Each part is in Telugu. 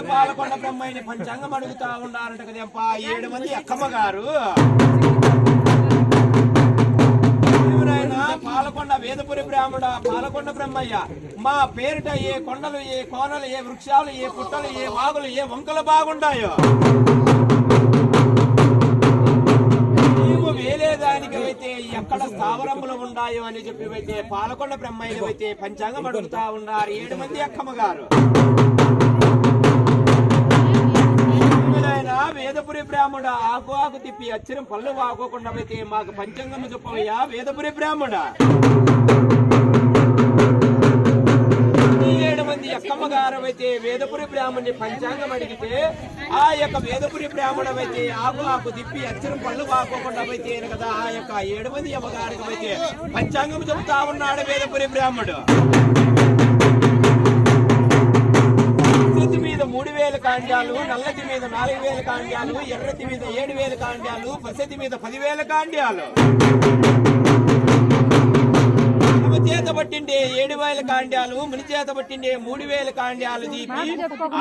బ్రాహ్మణుడు పాలకొండ బ్రహ్మయ్యని పంచాంగం అడుగుతా ఉన్నారంట కదేంపా ఏడు మంది అక్కమ్మ గారు. ఎవరైనా పాలకొండ వేదపురి బ్రాహ్మణ పాలకొండ బ్రహ్మయ్య మా పేరిట ఏ కొండలు ఏ కోనలు ఏ వృక్షాలు ఏ పుట్టలు ఏ వాగులు ఏ వంకలు బాగుంటాయో మేము అయితే ఎక్కడ స్థావరములు ఉన్నాయో అని చెప్పి అయితే పాలకొండ బ్రహ్మయ్యలు అయితే పంచాంగం అడుగుతా ఉన్నారు ఏడు మంది అక్కమ్మ గారు. బ్రాహ్మణ ఆకు ఆకు తిప్పి అచ్చరం పళ్ళు ఆకోకుండా అయితే మాకు పంచాంగం చెప్పవయ్యా వేదపురి బ్రాహ్మణ ఏడు మంది అక్కమ్మ అయితే వేదపురి బ్రాహ్మణ్ణి పంచాంగం అడిగితే ఆ యొక్క వేదపురి బ్రాహ్మణం అయితే ఆకు ఆకు తిప్పి అచ్చరం పళ్ళు వాకోకుండా అయితే కదా ఆ యొక్క ఏడు మంది అమ్మగారికి అయితే పంచాంగం చెబుతా ఉన్నాడు వేదపురి బ్రాహ్మణుడు. కాండాలు నల్లటి మీద నాలుగు వేల కాండాలు ఎర్రటి మీద ఏడు వేల కాండాలు పసతి మీద పదివేల తమ చేత పట్టిండే ఏడు వేల కాండాలు ముని చేత పట్టిండే మూడు వేల కాండాలు తీపి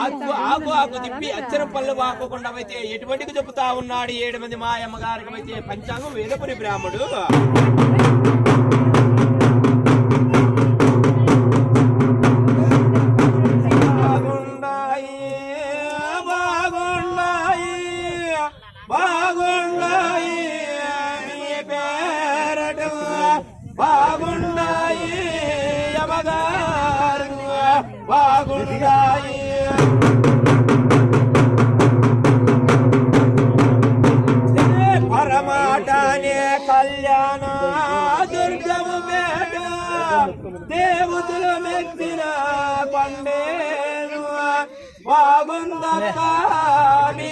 ఆకు ఆకు ఆకు తిప్పి అచ్చరం పళ్ళు వాకోకుండా అయితే ఎటువంటికి చెబుతా ఉన్నాడు ఏడు మంది మాయమ్మ గారికి అయితే పంచాంగం వేదపురి బ్రాహ్మడు. బాగుండాయి పేరట బాగుండాయి యమగారు బాగుండాయి పరమాటనే కళ్యాణ దుర్గము పేట దేవతలు మెచ్చిన పండేను. బాగుందక్క నీ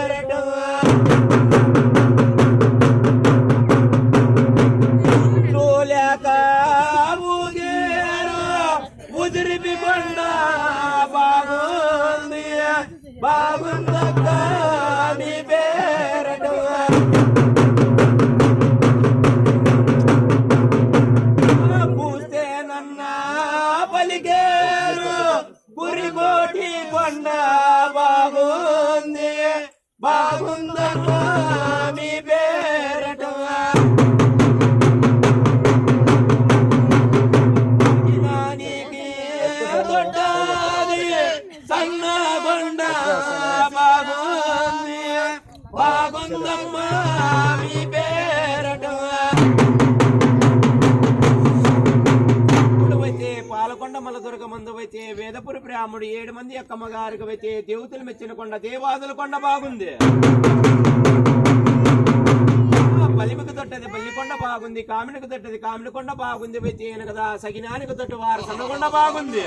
బాగుందక్క మీ పేరటు పూస్తే నన్న పలికేరు పురిగోటి కొండ బాగుంది బాగుందమ్మా మీ పేరట. అయితే పాలకొండ మలదుర్గ మందు అయితే వేదపురి బ్రాహ్మడు ఏడు మంది అక్కమ్మ గారికి అయితే దేవతలు మెచ్చిన కొండ దేవాదుల కొండ బాగుంది. బలిమికి తొట్టది బల్లికొండ బాగుంది కామినికి తొట్టది కామినికొండ బాగుంది అయితే కదా సగినానికి తొట్టు వారు సన్నకొండ బాగుంది.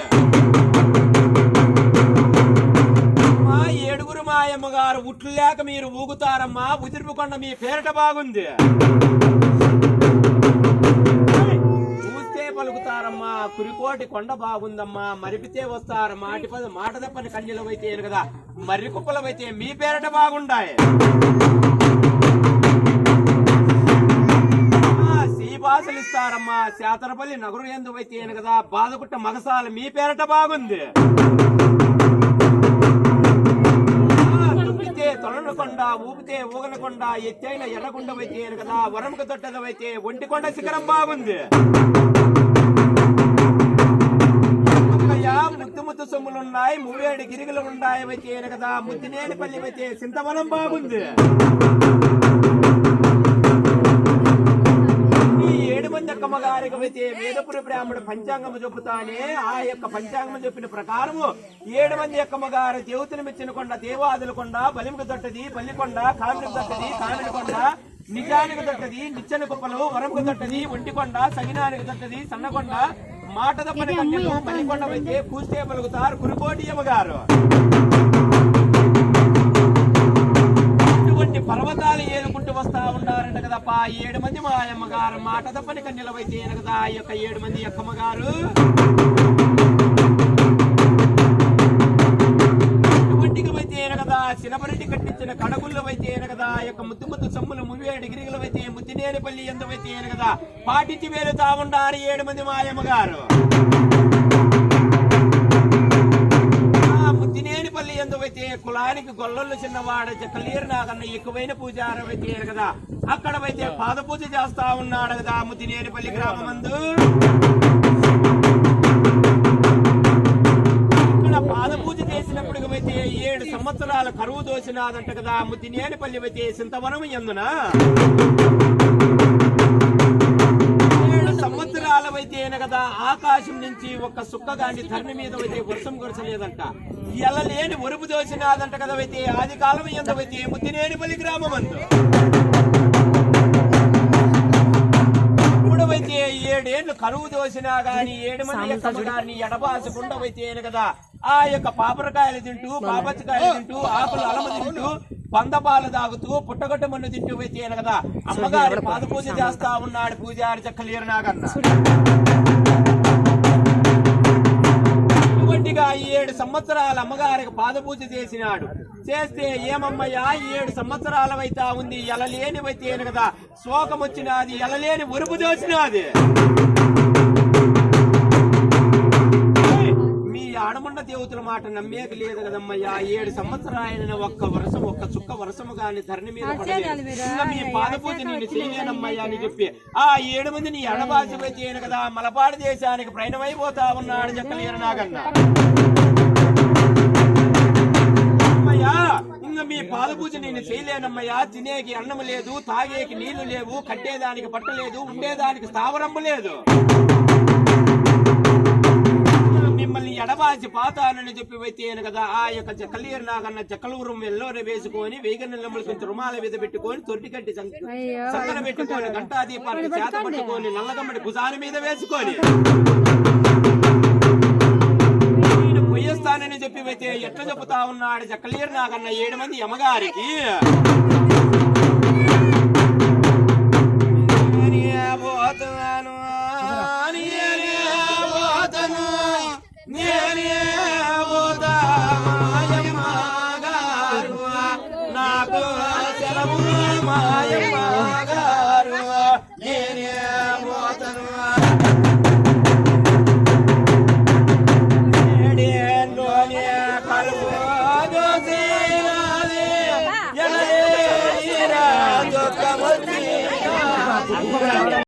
అమ్మా ఏడుగురు మాయమ్మ గారు ఉట్లు లేక మీరు ఊగుతారమ్మా. ఉదిరిపు కొండ మీ పేరట బాగుంది. చూస్తే పలుకుతారమ్మా. కురికోటి కొండ బాగుందమ్మా. మరిపితే వస్తారు. మాటి పద మాట తప్పని కన్యలవైతే కదా. మర్రి కుప్పలవైతే మీ పేరట బాగుండాయి. శ్రీవాసులు శ్రీభాషలు ఇస్తారమ్మా. శాతరపల్లి నగరు ఎందు అయితే కదా. బాధకుట్ట మగసాల మీ పేరట బాగుంది. తుమ్మితే ఊపితే ఊగనకొండ ఎత్తైన ఎర్రకొండ అయితే కదా వరముకు తొట్టదవైతే ఒంటికొండ శిఖరం బాగుంది. ముత్తు ముద్దు ముద్దు సొమ్ములున్నాయి మూవేడు గిరిగులు ఉన్నాయి అయితే కదా ముద్దినేని పల్లి అయితే చింతవనం బాగుంది. అక్కమ్మ గారికి అయితే వేదపురి బ్రాహ్మణ పంచాంగము చెబుతానే ఆ యొక్క పంచాంగం చెప్పిన ప్రకారము ఏడు మంది అక్కమ్మ గారు దేవతలు మెచ్చిన కొండ దేవాదుల కొండ బలిమికి తొట్టది పల్లికొండ కామిడికి తొట్టది కామిడి కొండ నిజానికి తొట్టది నిచ్చెన కుప్పలు వరంకు తొట్టది ఒంటికొండ సగినానికి తొట్టది సన్నకొండ మాట తప్పని కన్యలు పల్లికొండ అయితే కూస్తే పలుకుతారు కురుకోటి అమ్మగారు. పర్వతాలు ఏలుకుంటూ వస్తా ఉన్నారంట కదప్ప. ఏడు మంది మా అమ్మగారు మాట తప్పనిక నిలవైతే కదా. ఈ యొక్క ఏడు మంది అక్కమ్మగారు ఇటువంటికి కదా. చినపరెడ్డి కట్టించిన కడగుళ్ళు అయితే కదా. ఈ యొక్క ముద్దు ముద్దు సమ్ములు మువ్వేడు డిగ్రీలు అయితే ముద్దినేనిపల్లి ఎందువైతే కదా. పాటించి వేలుతా ఉండారు ఏడు మంది మాయమ్మగారు ఎందువైతే కులానికి గొల్లలు చిన్నవాడు చెక్కలేరు నాకన్నా ఎక్కువైన పూజారం అయితే కదా అక్కడ అయితే పాద పూజ చేస్తా ఉన్నాడు కదా ముద్దినేనిపల్లి గ్రామమందు ఇక్కడ పాద పూజ చేసినప్పుడు అయితే ఏడు సంవత్సరాల కరువు దోసినాదంట కదా ముద్దినేనిపల్లి అయితే సింతవనం ఎందున? అయితే కదా ఆకాశం నుంచి ఒక సుక్కగాని ధరణి మీద అయితే వర్షం కురచలేదంట. ఎల్లలేని ఒరుపు దోసినాదంట కదా అయితే ఆది కాలం ఎంతవైతే ముద్దినేనిపల్లి గ్రామం అందు ఇప్పుడైతే ఏడేళ్ళు కరువు దోసినా గాని ఏడు మంది గారిని ఎడబాసకుండా అయితే కదా ఆ యొక్క పాపరకాయలు తింటూ పాపచ్చకాయలు తింటూ ఆకులు అలమ తింటూ పందపాలు తాగుతూ పుట్టగొట్ట మన్ను తింటూ అయితే కదా. అమ్మగారి పాద పూజ చేస్తా ఉన్నాడు పూజారి చక్కలేరు నాగన్న. ఇటువంటిగా ఈ ఏడు సంవత్సరాల అమ్మగారికి పాద పూజ చేసినాడు. చేస్తే ఏమమ్మయ్యా ఈ ఏడు సంవత్సరాలవైతా ఉంది ఎలలేనివైతే కదా. శోకం వచ్చినది ఎలలేని ఉరుపు దోసినది ఆడముండ దేవతల మాట నమ్మేక లేదు కదమ్మయ్యా. ఏడు సంవత్సరాలైన ఒక్క వర్షం ఒక్క చుక్క వర్షము గాని ధరణి మీద మీ పాద పూజ నేను చేయలేనమ్మయ్యా అని చెప్పి ఆ ఏడు మంది నీ ఎడబాసి చేయను కదా. మలపాడు దేశానికి ప్రయాణమైపోతా ఉన్నాడు చెక్కలేరు నాగన్న. అమ్మయ్యా ఇంకా మీ పాద పూజ నేను చేయలేనమ్మయ్యా. తినేకి అన్నం లేదు తాగేకి నీళ్ళు లేవు కట్టేదానికి బట్ట లేదు ఉండేదానికి స్థావరంబు లేదు. మిమ్మల్ని ఎడబాసి పాతానని చెప్పి వచ్చేయను కదా. ఆ యొక్క చెక్కలీరు నాకన్న చెక్కలూరం ఎల్లోనే వేసుకొని వేగన కొంచెం రుమాల మీద పెట్టుకొని తొట్టి కట్టి సంకన పెట్టుకొని గంటా దీపాన్ని చేత పట్టుకొని నల్లగమ్మడి భుజాల మీద వేసుకొని. నేను పొయ్యొస్తానని చెప్పి అయితే ఎట్లా చెబుతా ఉన్నాడు చెక్కలీరు నాకన్న ఏడు మంది యమగారికి.